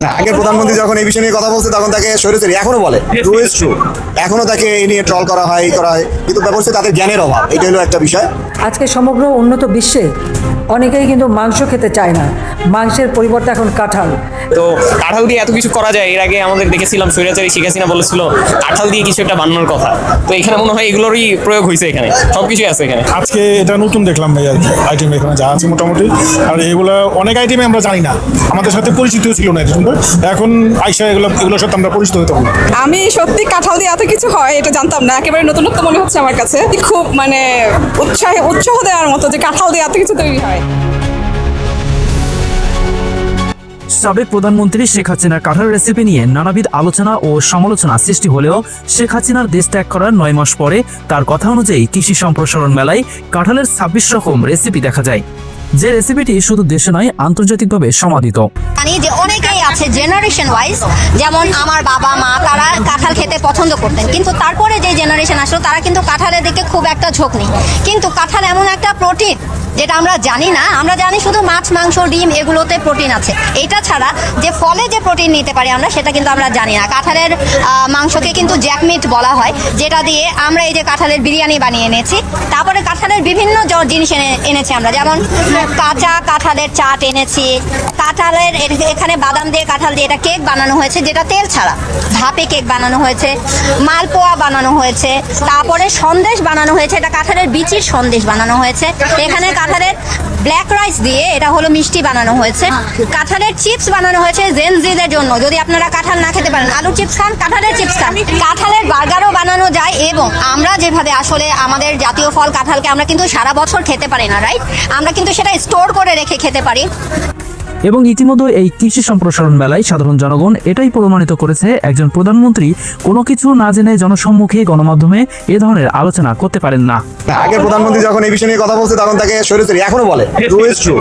না, আগের প্রধানমন্ত্রী যখন এই বিষয় নিয়ে কথা বলছে তখন তাকে সরেছে এখনও বলে ট্রু ইজ ট্রু এখনও তাকে এই নিয়ে ট্রল করা হয় এই করা হয় কিন্তু ব্যাপার হচ্ছে তাদের জ্ঞানের অভাব এটা হলো একটা বিষয়। আজকে সমগ্র উন্নত বিশ্বে অনেকেই কিন্তু মাংস খেতে চায় না। মাংসের পরিবর্তে এখন কাঁঠাল। তো কাঁঠাল দিয়ে এত কিছু করা যায় এর আগে আমাদের দেখেছিলাম স্বৈরাচারী শেখ হাসিনা বলেছিল কাঁঠাল দিয়ে কিছু একটা বানানোর কথা। তো এখানে মনে হয় এগুলোরই প্রয়োগ হয়েছে এখানে সব কিছুই আছে এখানে। আজকে এটা নতুন দেখলাম ভাই আর কি আইটেম এখানে যা আছে মোটামুটি। আর এগুলো অনেক আইটেমে আমরা জানি না আমাদের সাথে পরিচিত ছিল না এটা সুন্দর এখন আইসা এগুলো এগুলোর সাথে আমরা পরিচিত হতে পারি আমি সত্যি কাঁঠাল দিয়ে এত কিছু হয় এটা জানতাম না একেবারে নতুনত্ব মনে হচ্ছে আমার কাছে। খুব মানে উৎসাহ উৎসাহ দেওয়ার মতো যে কাঁঠাল দিয়ে এত কিছু তৈরি হয়। সাবেক প্রধানমন্ত্রী শেখ হাসিনার কাঁঠাল রেসিপি নিয়ে নানাবিধ আলোচনা ও সমালোচনা সৃষ্টি হলেও শেখ হাসিনার দেশ ত্যাগ করার নয় মাস পরে তার কথা অনুযায়ী কৃষি সম্প্রসারণ মেলায় কাঁঠালের ছাব্বিশ রকম রেসিপি দেখা যায়। যে রেসিপিটি শুধু দেশে নয়, আন্তর্জাতিকভাবে সমাদিত। জানি যে অনেকেই আছে জেনারেশন ওয়াইজ যেমন আমার বাবা, মা, তারা কাঁঠাল খেতে পছন্দ করতেন। কিন্তু তারপরে যে জেনারেশন আসলো, তারা কিন্তু কাঁঠালের দিকে খুব একটা ঝোঁক নেই। কিন্তু কাঁঠাল এমন একটা প্রোটিন যেটা আমরা জানি না, আমরা জানি শুধু মাছ, মাংস, ডিম এগুলোতে প্রোটিন আছে। এটা ছাড়া যে ফলে যে প্রোটিন নিতে পারি আমরা, সেটা কিন্তু আমরা জানি না। কাঁঠালের মাংসকে কিন্তু জ্যাকমিট বলা হয়, যেটা দিয়ে আমরা এই যে কাঁঠালের বিরিয়ানি বানিয়ে এনেছি। তারপরে কাঁঠালের বিভিন্ন জিনিস এনে, এনেছি আমরা। যেমন কাঁচা কাঁঠালের চাট এনেছি, কাঁঠালের এখানে বাদাম দিয়ে কাঁঠাল দিয়ে এটা কেক বানানো হয়েছে, যেটা তেল ছাড়া। ভাপে কেক বানানো হয়েছে, মালপোয়া বানানো হয়েছে, তারপরে সন্দেশ বানানো হয়েছে, এটা কাঁঠালের বিচির সন্দেশ বানানো হয়েছে। এখানে ব্ল্যাক রাইস দিয়ে এটা হলো মিষ্টি বানানো হয়েছে। কাঁঠালের চিপস বানানো হয়েছে জেনজিদের জন্য। যদি আপনারা কাঁঠাল না খেতে পারেন আলু চিপস খান কাঁঠালের চিপস খান। কাঁঠালের বার্গারও বানানো যায় এবং আমরা যেভাবে আসলে আমাদের জাতীয় ফল কাঁঠালকে আমরা কিন্তু সারা বছর খেতে পারি না রাইট আমরা কিন্তু সেটা স্টোর করে রেখে খেতে পারি। এবং ইতিমধ্যে এই কৃষি সম্প্রসারণ মেলায় সাধারণ জনগণ এটাই প্রমাণিত করেছে একজন প্রধানমন্ত্রী কোনো কিছু না জেনে জনসম্মুখে গণমাধ্যমে এ ধরনের আলোচনা করতে পারেন না। আগের প্রধানমন্ত্রী যখন এই বিষয় নিয়ে কথা বলছে তখন তাকে সরেছে এখনও বলে ট্রু ইজ ট্রু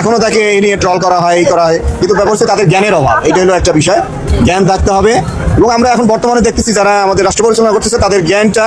এখনও তাকে এই নিয়ে ট্রল করা হয় এই করা হয়। কিন্তু ব্যাপার হচ্ছে তাদের জ্ঞানের অভাব এটা হলো একটা বিষয়। জ্ঞান থাকতে হবে এবং আমরা এখন বর্তমানে দেখতেছি যারা আমাদের রাষ্ট্র পরিচালনা করতেছে তাদের জ্ঞানটা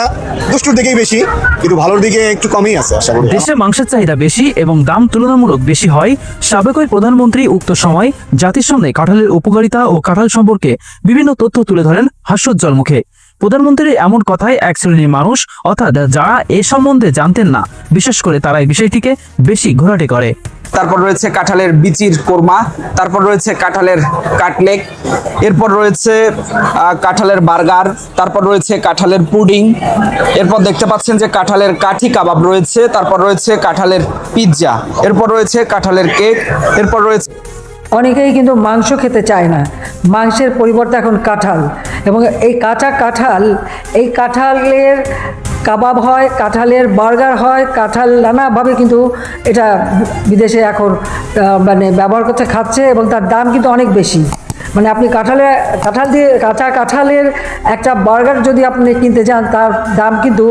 দুষ্টুর দিকেই বেশি কিন্তু ভালোর দিকে একটু কমই আছে আশা করি। দেশে মাংসের চাহিদা বেশি এবং দাম তুলনামূলক বেশি হয় সাবেক প্রধানমন্ত্রী উক্ত সময় জাতির সামনে কাঁঠালের উপকারিতা ও কাঁঠাল সম্পর্কে বিভিন্ন তথ্য তুলে ধরেন হাস্যোজ্জ্বল মুখে। প্রধানমন্ত্রীর এমন কথায় এক শ্রেণির মানুষ, অর্থাৎ যারা এ সম্বন্ধে জানতেন না, বিশেষ করে তারা এই বিষয়টিকে বেশি ঘোরাটে করে। তারপর রয়েছে কাঁঠালের বিচির কোরমা, তারপর রয়েছে কাঁঠালের কাটলেক, এরপর রয়েছে কাঁঠালের বার্গার, তারপর রয়েছে কাঁঠালের পুডিং, এরপর দেখতে পাচ্ছেন যে কাঁঠালের কাঠি কাবাব রয়েছে, তারপর রয়েছে কাঁঠালের পিৎজা, এরপর রয়েছে কাঁঠালের কেক, এরপর রয়েছে অনেকেই কিন্তু মাংস খেতে চায় না। মাংসের পরিবর্তে এখন কাঁঠাল। এবং এই কাঁচা কাঁঠাল, এই কাঁঠালের কাবাব হয়, কাঁঠালের বার্গার হয়, কাঁঠাল নানাভাবে কিন্তু এটা বিদেশে এখন মানে ব্যবহার করতে খাচ্ছে এবং তার দাম কিন্তু অনেক বেশি। মানে আপনি কাঁঠালে, কাঁঠাল দিয়ে, কাঁচা কাঁঠালের একটা বার্গার যদি আপনি কিনতে যান তার দাম কিন্তু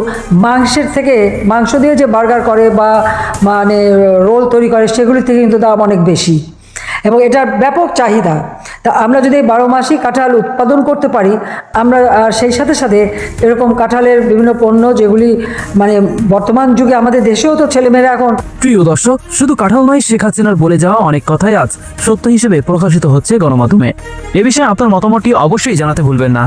মাংসের থেকে, মাংস দিয়ে যে বার্গার করে বা মানে রোল তৈরি করে, সেগুলির থেকে কিন্তু দাম অনেক বেশি। এবং এটার ব্যাপক চাহিদা। তা আমরা যদি বারো মাসই কাঁঠাল উৎপাদন করতে পারি, আমরা সেই সাথে সাথে এরকম কাঁঠালের বিভিন্ন পণ্য যেগুলি মানে বর্তমান যুগে আমাদের দেশেও তো ছেলেমেয়েরা এখন প্রিয় দর্শক, শুধু কাঁঠাল নয়, শেখ হাসিনার বলে যাওয়া অনেক কথাই আজ সত্য হিসেবে প্রকাশিত হচ্ছে গণমাধ্যমে। এ বিষয়ে আপনার মতামতটি অবশ্যই জানাতে ভুলবেন না।